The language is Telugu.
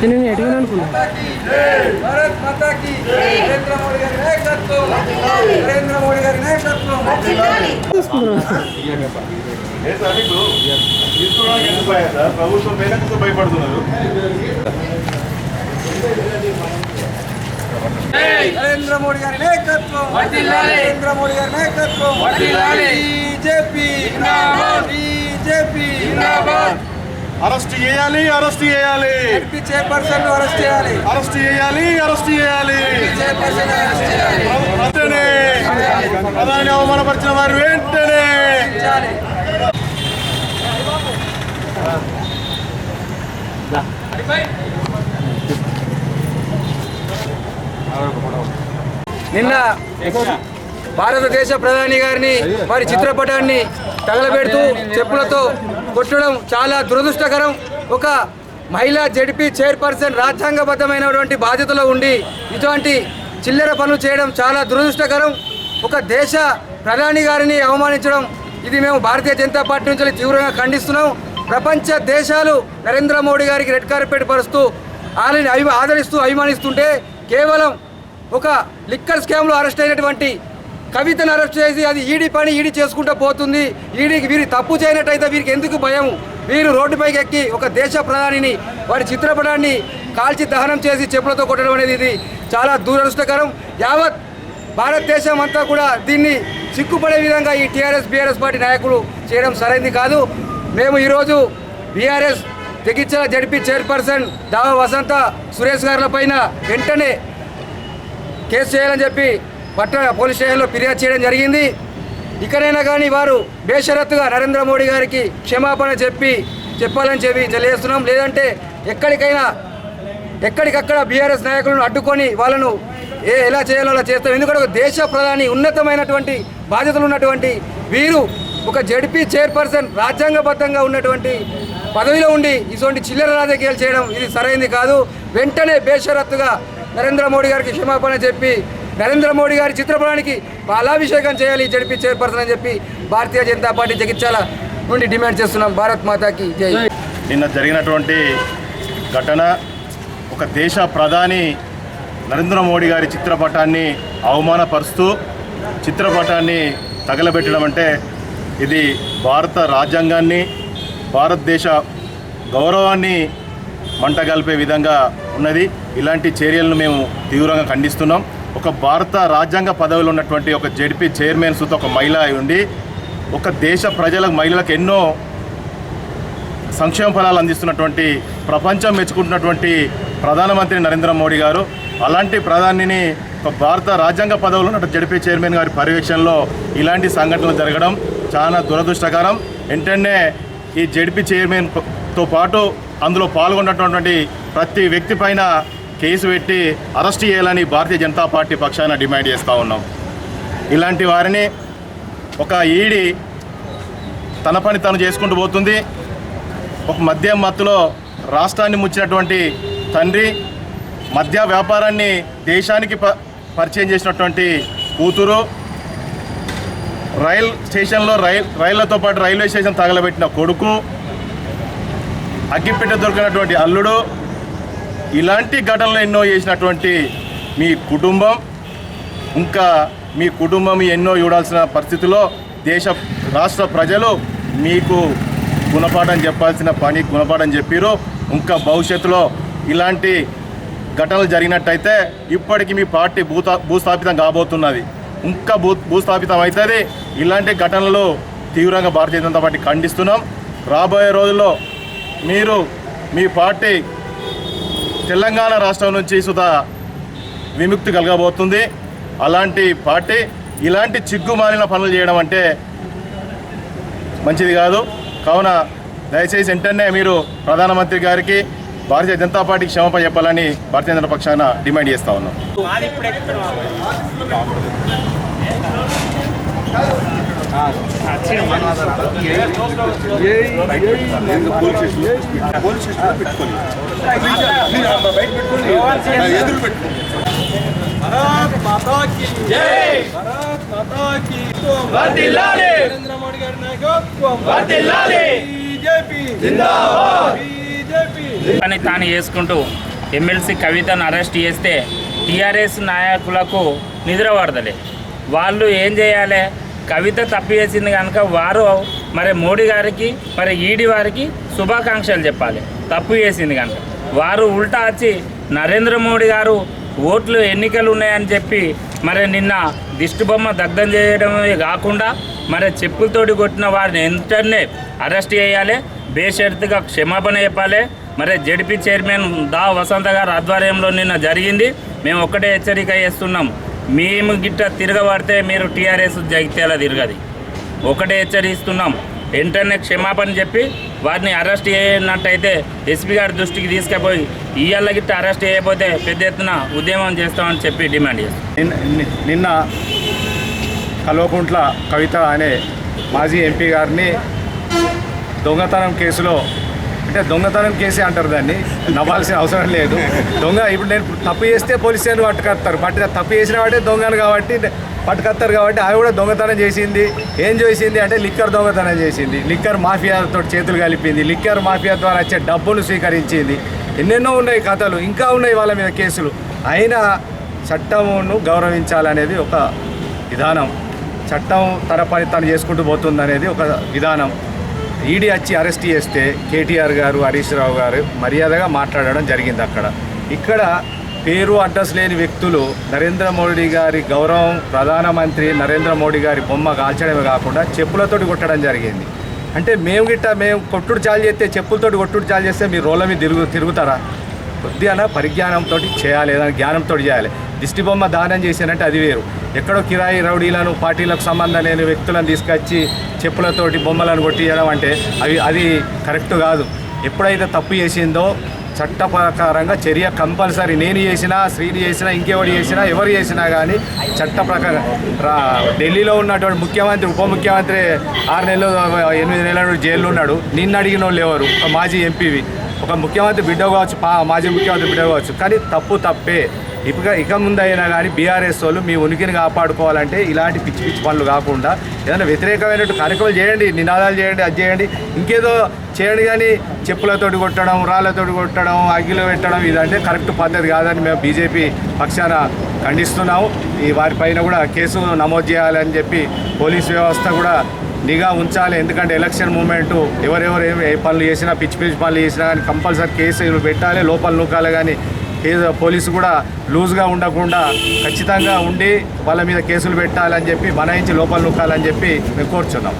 నేను ఎడిగిన అనుకున్నాను భారత్ మాతా నరేంద్ర మోడీ గారి నాయకత్వం నరేంద్ర మోడీ గారి నాయకత్వం ప్రభుత్వం మేరకు భయపడుతున్నారు నరేంద్ర మోడీ గారి నాయకత్వం నరేంద్ర మోడీ గారి నాయకత్వం బీజేపీ బీజేపీ అరెస్ట్ చేయాలి అరెస్ట్ చేయాలి. చైర్పర్సన్ అరెస్ట్ చేయాలి. అరెస్ట్ చేయాలి అరెస్ట్ చేయాలి. వెంటనే. ప్రధాని అవమానపరిచిన వారు వెంటనే. నిన్న భారతదేశ ప్రధాని గారిని వారి చిత్రపటాన్ని తగలబెడుతూ చెప్పులతో కొట్టడం చాలా దురదృష్టకరం. ఒక మహిళా జడ్పీ చైర్పర్సన్ రాజ్యాంగబద్ధమైనటువంటి బాధ్యతలో ఉండి ఇటువంటి చిల్లర పనులు చేయడం చాలా దురదృష్టకరం. ఒక దేశ ప్రధాని గారిని అవమానించడం ఇది మేము భారతీయ జనతా పార్టీ నుంచి తీవ్రంగా ఖండిస్తున్నాం. ప్రపంచ దేశాలు నరేంద్ర మోడీ గారికి రెడ్ కార్పెట్ పరుస్తూ ఆయనని అభి ఆదరిస్తూ అభిమానిస్తుంటే కేవలం ఒక లిక్కర్ స్కామ్లో అరెస్ట్ అయినటువంటి కవితను అరెస్ట్ చేసి అది ఈడీ పని ఈడీ చేసుకుంటూ పోతుంది. ఈడీకి వీరి తప్పు చేయనట్టయితే వీరికి ఎందుకు భయం వీరు రోడ్డుపైకి ఎక్కి ఒక దేశ ప్రధానిని వారి చిత్రపటాన్ని కాల్చి దహనం చేసి చెప్పులతో కొట్టడం అనేది ఇది చాలా దురదృష్టకరం. యావత్ భారతదేశం అంతా కూడా దీన్ని సిగ్గుపడే విధంగా ఈ టీఆర్ఎస్ బీఆర్ఎస్ పార్టీ నాయకులు చేయడం సరైంది కాదు. మేము ఈరోజు బీఆర్ఎస్ తెగిచ్చల జడిపి చైర్పర్సన్ దావ వసంత సురేష్ గారుల పైన వెంటనే కేసు చేయాలని చెప్పి పట్టణ పోలీస్ స్టేషన్లో ఫిర్యాదు చేయడం జరిగింది. ఇకనైనా కానీ వారు బేషరత్తుగా నరేంద్ర మోడీ గారికి క్షమాపణ చెప్పి చెప్పాలని చెప్పి తెలియజేస్తున్నాం. లేదంటే ఎక్కడికైనా ఎక్కడికక్కడ బీఆర్ఎస్ నాయకులను అడ్డుకొని వాళ్ళను ఏ ఎలా చేయాలో అలా చేస్తాం. ఎందుకంటే ఒక దేశ ప్రధాని ఉన్నతమైనటువంటి బాధ్యతలు ఉన్నటువంటి వీరు ఒక జడ్పీ చైర్పర్సన్ రాజ్యాంగబద్ధంగా ఉన్నటువంటి పదవిలో ఉండి ఇటువంటి చిల్లర రాజకీయాలు చేయడం ఇది సరైంది కాదు. వెంటనే బేషరత్తుగా నరేంద్ర మోడీ గారికి క్షమాపణ చెప్పి నరేంద్ర మోడీ గారి చిత్రపటానికి పాలాభిషేకం చేయాలి జడిపి చైర్పర్సన్ అని చెప్పి భారతీయ జనతా పార్టీ జగిత్యాల నుండి డిమాండ్ చేస్తున్నాం. భారత్ మాతాకి జై. నిన్న జరిగినటువంటి ఘటన ఒక దేశ ప్రధాని నరేంద్ర మోడీ గారి చిత్రపటాన్ని అవమానపరుస్తూ చిత్రపటాన్ని తగలబెట్టడం అంటే ఇది భారత రాజ్యాంగాన్ని భారతదేశ గౌరవాన్ని మంటగలిపే విధంగా ఉన్నది. ఇలాంటి చర్యలను మేము తీవ్రంగా ఖండిస్తున్నాం. ఒక భారత రాజ్యాంగ పదవిలో ఉన్నటువంటి ఒక జడ్పీ చైర్మన్ సుత ఒక మహిళ అయి ఉండి ఒక దేశ ప్రజలకు మహిళలకు ఎన్నో సంక్షేమ ఫలాలు అందిస్తున్నటువంటి ప్రపంచం మెచ్చుకుంటున్నటువంటి ప్రధానమంత్రి నరేంద్ర మోడీ గారు. అలాంటి ప్రధానిని ఒక భారత రాజ్యాంగ పదవులు ఉన్న జడిపి చైర్మన్ గారి పర్యవేక్షణలో ఇలాంటి సంఘటనలు జరగడం చాలా దురదృష్టకరం. వెంటనే ఈ జడిపి చైర్మన్తో పాటు అందులో పాల్గొన్నటువంటి ప్రతి వ్యక్తి పైన కేసు పెట్టి అరెస్ట్ చేయాలని భారతీయ జనతా పార్టీ పక్షాన డిమాండ్ చేస్తూ ఉన్నాం. ఇలాంటి వారిని ఒక ఈడి తన పని తను చేసుకుంటూ పోతుంది. ఒక మద్యం మత్తులో రాష్ట్రాన్ని ముచ్చినటువంటి తండ్రి మద్య వ్యాపారాన్ని దేశానికి ప పరిచయం చేసినటువంటి కూతురు రైల్ స్టేషన్లో రైల్ రైళ్ళతో పాటు రైల్వే స్టేషన్ తగలబెట్టిన కొడుకు అగ్గిపెట్ట దొరికినటువంటి అల్లుడు ఇలాంటి ఘటనలు ఎన్నో చేసినటువంటి మీ కుటుంబం ఇంకా మీ కుటుంబం ఎన్నో చూడాల్సిన పరిస్థితిలో దేశ రాష్ట్ర ప్రజలు మీకు గుణపాఠం చెప్పాల్సిన పని గుణపాఠం చెప్పారు. ఇంకా భవిష్యత్తులో ఇలాంటి ఘటనలు జరిగినట్టయితే ఇప్పటికీ మీ పార్టీ భూతా భూస్థాపితం కాబోతున్నది. ఇంకా భూ భూస్థాపితం అవుతుంది. ఇలాంటి ఘటనలు తీవ్రంగా భారతీయ జనతా పార్టీ ఖండిస్తున్నాం. రాబోయే రోజుల్లో మీరు మీ పార్టీ తెలంగాణ రాష్ట్రం నుంచి సుధా విముక్తి కలగబోతుంది. అలాంటి పార్టీ ఇలాంటి చిగ్గుమాలిన పనులు చేయడం అంటే మంచిది కాదు. కావున దయచేసి వెంటనే మీరు ప్రధానమంత్రి గారికి భారతీయ జనతా పార్టీకి క్షమప చెప్పాలని భారతీయ జనతా పక్షాన డిమాండ్ చేస్తా ఉన్నాం. భారత్ మాతా కి జై భారత్ మాతా కి నరేంద్ర మోడీ గారి నాయకత్వం బీజేపీ జిందాబాద్ బీజేపీ పని తాను చేసుకుంటూ ఎమ్మెల్సీ కవితను అరెస్ట్ చేస్తే టీఆర్ఎస్ నాయకులకు నిద్ర పడతలే వాళ్ళు ఏం చేయాలి? కవిత తప్పు వేసింది కనుక వారు మరి మోడీ గారికి మరి ఈడీ వారికి శుభాకాంక్షలు చెప్పాలి. తప్పు చేసింది కనుక. వారు ఉల్టా వచ్చి నరేంద్ర మోడీ గారు ఓట్లు ఎన్నికలు ఉన్నాయని చెప్పి మరి నిన్న దిష్టిబొమ్మ దగ్ధం చేయడమే కాకుండా మరి చెప్పులతోటి కొట్టిన వారిని వెంటనే అరెస్ట్ చేయాలి. బేషరతుగా క్షమాపణ చెప్పాలి. మరి జడిపి చైర్మన్ దా వసంత గారు ఆధ్వర్యంలో నిన్న జరిగింది. మేము ఒక్కటే హెచ్చరిక చేస్తున్నాం. మేము గిట్ట తిరగబడితే మీరు టీఆర్ఎస్ జగిత్యాల తిరగది. ఒకటే హెచ్చరిస్తున్నాం. వెంటనే క్షమాపణ చెప్పి వారిని అరెస్ట్ చేయనట్టయితే ఎస్పీ గారి దృష్టికి తీసుకుపోయి ఇయ్యాల గిట్ట అరెస్ట్ చేయకపోతే పెద్ద ఎత్తున ఉద్యమం చేస్తామని చెప్పి డిమాండ్ చేస్తాం. నిన్న నిన్న కల్వకుంట్ల కవిత అనే మాజీ ఎంపీ గారిని దొంగతనం కేసులో అంటే దొంగతనం కేసే అంటారు దాన్ని. నవ్వాల్సిన అవసరం లేదు. దొంగ ఇప్పుడు నేను తప్పు చేస్తే పోలీసులు పట్టుకొస్తారు. బట్ తప్పు చేసిన వాటే దొంగను కాబట్టి పట్టుకొస్తారు కాబట్టి ఆమె కూడా దొంగతనం చేసింది. ఏం చేసింది అంటే లిక్కర్ దొంగతనం చేసింది. లిక్కర్ మాఫియాతో చేతులు కలిపింది. లిక్కర్ మాఫియా ద్వారా వచ్చే డబ్బులు స్వీకరించింది. ఎన్నెన్నో ఉన్నాయి కథలు. ఇంకా ఉన్నాయి వాళ్ళ మీద కేసులు. అయినా చట్టమును గౌరవించాలనేది ఒక విధానం. చట్టం తన పని తను చేసుకుంటూ పోతుంది అనేది ఒక విధానం. ఈడీ వచ్చి అరెస్ట్ చేస్తే కేటీఆర్ గారు హరీష్ రావు గారు మర్యాదగా మాట్లాడడం జరిగింది అక్కడ. ఇక్కడ పేరు అడ్రస్ లేని వ్యక్తులు నరేంద్ర మోడీ గారి గౌరవం ప్రధానమంత్రి నరేంద్ర మోడీ గారి బొమ్మ కాల్చడమే కాకుండా చెప్పులతోటి కొట్టడం జరిగింది. అంటే మేము గిట్ట మేము కొట్టుడు చాలు చేస్తే చెప్పులతోటి కొట్టుడు చాలు చేస్తే మీరు రోడ్ల మీద తిరుగు తిరుగుతారా? కొద్దిగా పరిజ్ఞానంతో చేయాలి ఏదైనా జ్ఞానంతో చేయాలి. దిష్టిబొమ్మ దానం చేశానంటే అది వేరు. ఎక్కడో కిరాయి రౌడీలను పార్టీలకు సంబంధం లేని వ్యక్తులను తీసుకొచ్చి చెప్పులతోటి బొమ్మలను కొట్టియడం అంటే అవి అది కరెక్ట్ కాదు. ఎప్పుడైతే తప్పు చేసిందో చట్ట ప్రకారంగా చర్య కంపల్సరీ. నేను చేసినా శ్రీని చేసినా ఇంకెవరు చేసినా ఎవరు చేసినా కానీ చట్ట ప్రకారం రా ఢిల్లీలో ఉన్నటువంటి ముఖ్యమంత్రి ఉప ముఖ్యమంత్రి ఆరు నెలలు ఎనిమిది నెలలు జైల్లో ఉన్నాడు. నిన్ను అడిగిన వాళ్ళు ఎవరు? ఒక మాజీ ఎంపీవి. ఒక ముఖ్యమంత్రి బిడ్డ కావచ్చు పా మాజీ ముఖ్యమంత్రి బిడ్డ కావచ్చు కానీ తప్పు తప్పే. ఇక ఇక ముందైనా అయినా కానీ బీఆర్ఎస్ వాళ్ళు మీ ఉనికిని కాపాడుకోవాలంటే ఇలాంటి పిచ్చి పిచ్చి పనులు కాకుండా ఏదైనా వ్యతిరేకమైనట్టు కార్యక్రమాలు చేయండి నినాదాలు చేయండి అది చేయండి. ఇంకేదో చేయండి కానీ చెప్పులతోటి కొట్టడం రాళ్ళతోటి కొట్టడం అగ్గిలో పెట్టడం ఇదంటే కరెక్ట్ పద్ధతి కాదని మేము బీజేపీ పక్షాన ఖండిస్తున్నాము. ఈ వారిపైన కూడా కేసు నమోదు చేయాలని చెప్పి పోలీస్ వ్యవస్థ కూడా నిఘా ఉంచాలి. ఎందుకంటే ఎలక్షన్ మూమెంట్ ఎవరెవరు ఏ పనులు చేసినా పిచ్చి పిచ్చి పనులు చేసినా కానీ కంపల్సరీ కేసులు పెట్టాలి లోపల నూకాలి కానీ ఏదో పోలీసు కూడా లూజ్గా ఉండకుండా ఖచ్చితంగా ఉండి వాళ్ళ మీద కేసులు పెట్టాలని చెప్పి బనాయించి లోపల నూకాలని చెప్పి మేము కోరుచున్నాం.